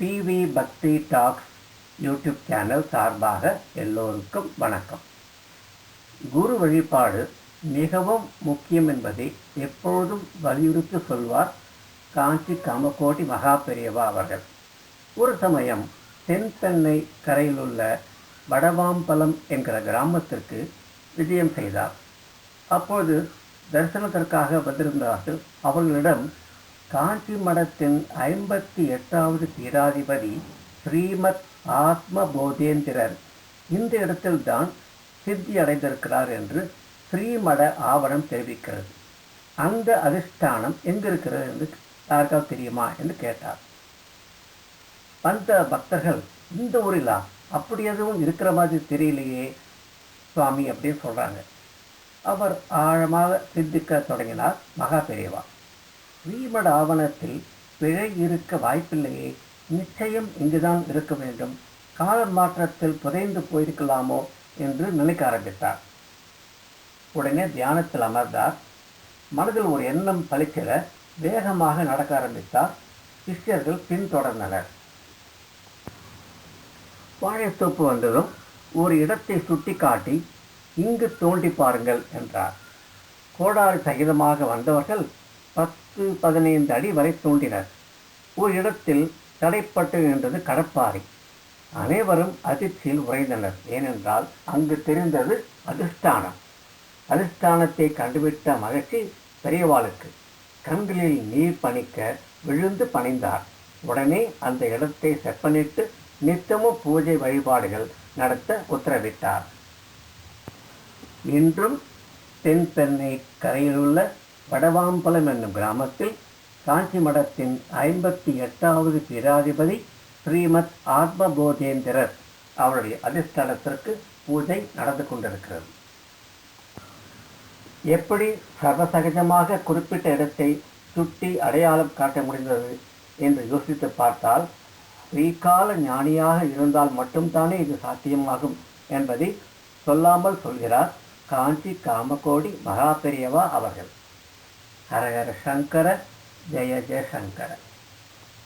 PV பக்தி tax YouTube channel சார்பாக எல்லோருக்கும் வணக்கம். குரு வழிபாடு மிகவும் முக்கியம் என்பதை எப்பொழுதும் வலியுறுத்தி சொல்வார் காஞ்சி காமகோட்டி மகா பெரியவா அவர்கள். ஒரு சமயம் தென்பெண்ணை கரையிலுள்ள வடவாம்பலம் என்கிற கிராமத்திற்கு விஜயம் செய்தார். அப்போது தரிசனத்திற்காக வந்திருந்தார்கள். அவர்களிடம் காஞ்சி மடத்தின் ஐம்பத்தி எட்டாவது பீடாதிபதி ஸ்ரீமத் ஆத்ம போதேந்திரர் இந்த இடத்தில்தான் சித்தி அடைந்திருக்கிறார் என்று ஸ்ரீமட ஆவணம் தெரிவிக்கிறது. அந்த அதிஷ்டானம் எங்கே இருக்கிறது என்று யாருக்காவது தெரியுமா என்று கேட்டார். வந்த பக்தர்கள் இந்த ஊரிலா? அப்படி எதுவும் இருக்கிற மாதிரி தெரியலையே. சுவாமி அப்படின்னு சொல்கிறாங்க அவர் ஆழமாக சிந்திக்க தொடங்கினார் மகா பெரியவா. ஸ்ரீமட ஆவணத்தில் பிழை இருக்க வாய்ப்பில்லையே. நிச்சயம் இங்குதான் இருக்க வேண்டும். கால மாற்றத்தில் புதைந்து போயிருக்கலாமோ என்று நினைக்க ஆரம்பித்தார் உடனே தியானத்தில் அமர்ந்தார். மனதில் ஒரு எண்ணம் பளிச்சிட வேகமாக நடக்க ஆரம்பித்தார். சிஷ்யர்கள் பின்தொடர்ந்தனர். வாழைத்தோப்பு வந்ததும் ஒரு இடத்தை சுட்டி காட்டி இங்கு தோண்டி பாருங்கள் என்றார். கோடாறு சகிதமாக வந்தவர்கள் பத்து பதினைந்து அடி வரை தோண்டினர். ஒரு இடத்தில் தடைப்பட்டு நின்றது கடப்பாறை. அனைவரும் அதிர்ச்சியில் உறைந்தனர். ஏனென்றால் அங்கு தெரிந்தது அதிஷ்டானம் அதிர்ஷ்டானத்தை கண்டுவிட்ட மகிழ்ச்சி பெரியவாளுக்கு கண்களில் நீர் பணிக்க விழுந்து பணிந்தார். உடனே அந்த இடத்தை செப்பனிட்டு நித்தமும் பூஜை வழிபாடுகள் நடத்த உத்தரவிட்டார். இன்றும் தென்பெண்ணை கரையிலுள்ள வடவாம்பலம் என்னும் கிராமத்தில் காஞ்சி மடத்தின் ஐம்பத்தி எட்டாவது பீராதிபதி ஸ்ரீமத் ஆத்மபோதேந்திரர் அவருடைய அதிஷ்டானத்திற்கு பூஜை நடந்து கொண்டிருக்கிறது. எப்படி சர்வசகஜமாக குறிப்பிட்ட இடத்தை சுட்டி அடையாளம் காட்ட முடிந்தது என்று யோசித்து பார்த்தால் ஸ்ரீகால ஞானியாக இருந்தால் மட்டும்தானே இது சாத்தியமாகும் என்பதை சொல்லாமல் சொல்கிறார் காஞ்சி காமகோடி மகா பெரியவா அவர்கள். Aragara Shankara, Yaya Shankara.